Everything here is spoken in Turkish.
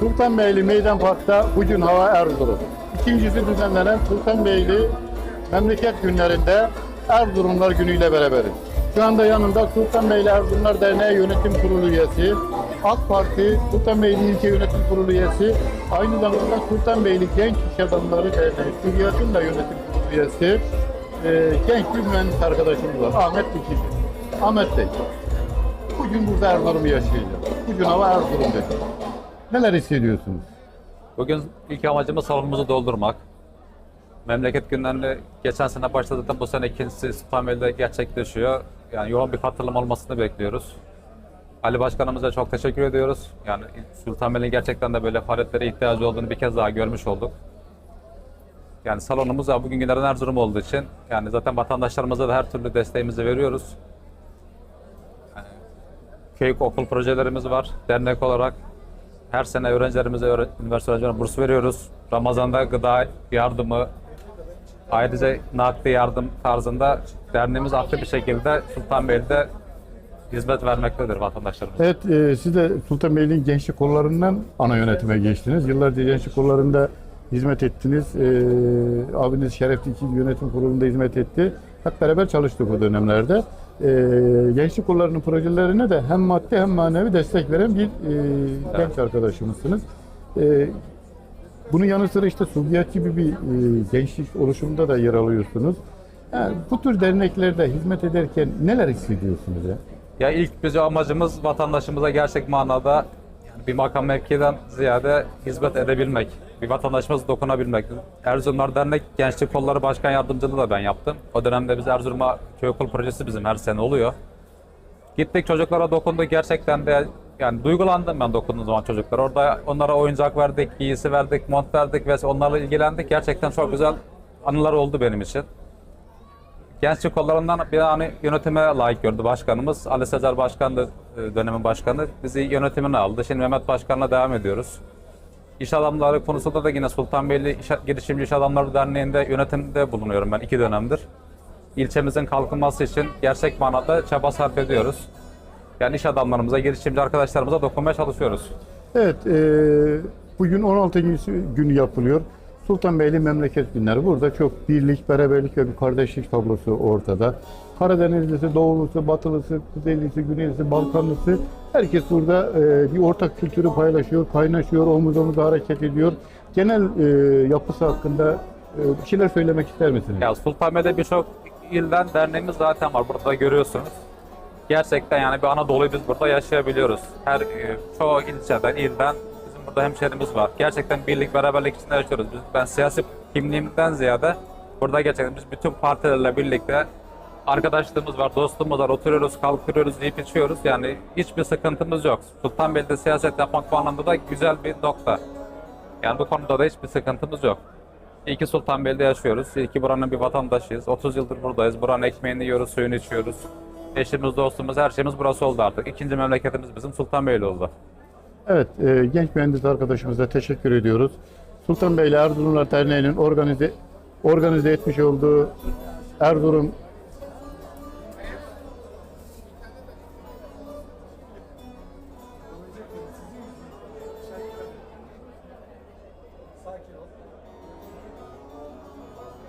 Sultanbeyli Meydan Park'ta bugün hava Erzurum. İkincisi düzenlenen Sultanbeyli Memleket Günlerinde Erzurumlar Günü'yle beraberiz. Şu anda yanımda Sultanbeyli Erzurumlar Derneği Yönetim Kurulu üyesi, AK Parti Sultanbeyli İlçe Yönetim Kurulu üyesi, aynı zamanda Sultanbeyli Genç İş Adamları Derneği Süriyat'ın da yönetim kurulu üyesi, e, genç bir mühendis arkadaşımız var, Ahmet Dikici. Ahmet Bey, bugün burada Erzurum'u yaşayacağız. Bugün hava Erzurum'da. Neler hissediyorsunuz? Bugün ilk amacımız salonumuzu doldurmak. Memleket günlerinde geçen sene başladı da bu sene ikincisi Sultanbeyli'de gerçekleşiyor. Yani yoğun bir katılım olmasını bekliyoruz. Ali Başkanımıza çok teşekkür ediyoruz. Yani Sultanbeyli'nin gerçekten de böyle faaliyetlere ihtiyacı olduğunu bir kez daha görmüş olduk. Yani salonumuz da bugün günlerden Erzurum olduğu için yani zaten vatandaşlarımıza da her türlü desteğimizi veriyoruz. Yani köy okul projelerimiz var dernek olarak. Her sene öğrencilerimize öğre- üniversite öğrencilerine burs veriyoruz. Ramazan'da gıda yardımı, ayrıca nakdi yardım tarzında derneğimiz aktif bir şekilde Sultanbeyli'de hizmet vermektedir vatandaşlarımıza. Evet, e, siz de Sultanbeyli'nin gençlik kollarından ana yönetime geçtiniz. Yıllarca gençlik kollarında hizmet ettiniz. E, abiniz Şeref Dikici yönetim kurulunda hizmet etti. Hep beraber çalıştık o dönemlerde. E, gençlik kollarının projelerine de hem maddi hem manevi destek veren bir e, genç arkadaşımızsınız. E, bunun yanı sıra işte Sulbiyat gibi bir e, gençlik oluşumunda da yer alıyorsunuz. Yani bu tür derneklerde hizmet ederken neler hissediyorsunuz ya? Ya ilk bizim amacımız vatandaşımıza gerçek manada bir makam mevkiden ziyade hizmet edebilmek. Bir vatandaşımıza dokunabilmek. Erzurumlar Dernek Gençlik Kolları Başkan Yardımcılığı da ben yaptım. O dönemde biz Erzurum'a köy okul projesi bizim her sene oluyor. Gittik çocuklara dokunduk gerçekten de yani duygulandım ben dokunduğum zaman çocuklar. Orada onlara oyuncak verdik, giysi verdik, mont verdik ve onlarla ilgilendik. Gerçekten çok güzel anılar oldu benim için. Gençlik kollarından bir hani yönetime layık gördü başkanımız. Ali Sezer Başkan da e, dönemin başkanı. Bizi yönetimine aldı. Şimdi Mehmet Başkan'la devam ediyoruz. İş adamları konusunda da yine Sultanbeyli İş, Girişimci İş Adamları Derneği'nde yönetimde bulunuyorum ben iki dönemdir. İlçemizin kalkınması için gerçek manada çaba sarf ediyoruz. Yani iş adamlarımıza, girişimci arkadaşlarımıza dokunmaya çalışıyoruz. Evet, e, bugün 16. gün yapılıyor. Sultanbeyli Memleket Günleri. Burada çok birlik, beraberlik ve bir kardeşlik tablosu ortada. Karadenizlisi, Doğulusu, Batılısı, Kuzeylisi, Güneylisi, Balkanlısı herkes burada e, bir ortak kültürü paylaşıyor, kaynaşıyor, omuz omuza hareket ediyor. Genel e, yapısı hakkında e, bir şeyler söylemek ister misiniz? Ya Sultanbeyli'de birçok ilden derneğimiz zaten var. Burada da görüyorsunuz. Gerçekten yani bir Anadolu'yu biz burada yaşayabiliyoruz. Her çoğu ilçeden, ilden burada hemşerimiz var. Gerçekten birlik, beraberlik içinde yaşıyoruz. Biz, ben siyasi kimliğimden ziyade burada gerçekten biz bütün partilerle birlikte arkadaşlığımız var, dostluğumuz var. Oturuyoruz, kalkıyoruz, yiyip içiyoruz. Yani hiçbir sıkıntımız yok. Sultanbeyli'de siyaset yapmak bu anlamda da güzel bir nokta. Yani bu konuda da hiçbir sıkıntımız yok. İyi ki Sultanbeyli'de yaşıyoruz. İyi ki buranın bir vatandaşıyız. 30 yıldır buradayız. Buranın ekmeğini yiyoruz, suyunu içiyoruz. Eşimiz, dostumuz, her şeyimiz burası oldu artık. İkinci memleketimiz bizim Sultanbeyli oldu. Evet, e, genç mühendis arkadaşımıza teşekkür ediyoruz. Sultanbeyli Erzurumlar Derneği'nin organize organize etmiş olduğu Erzurum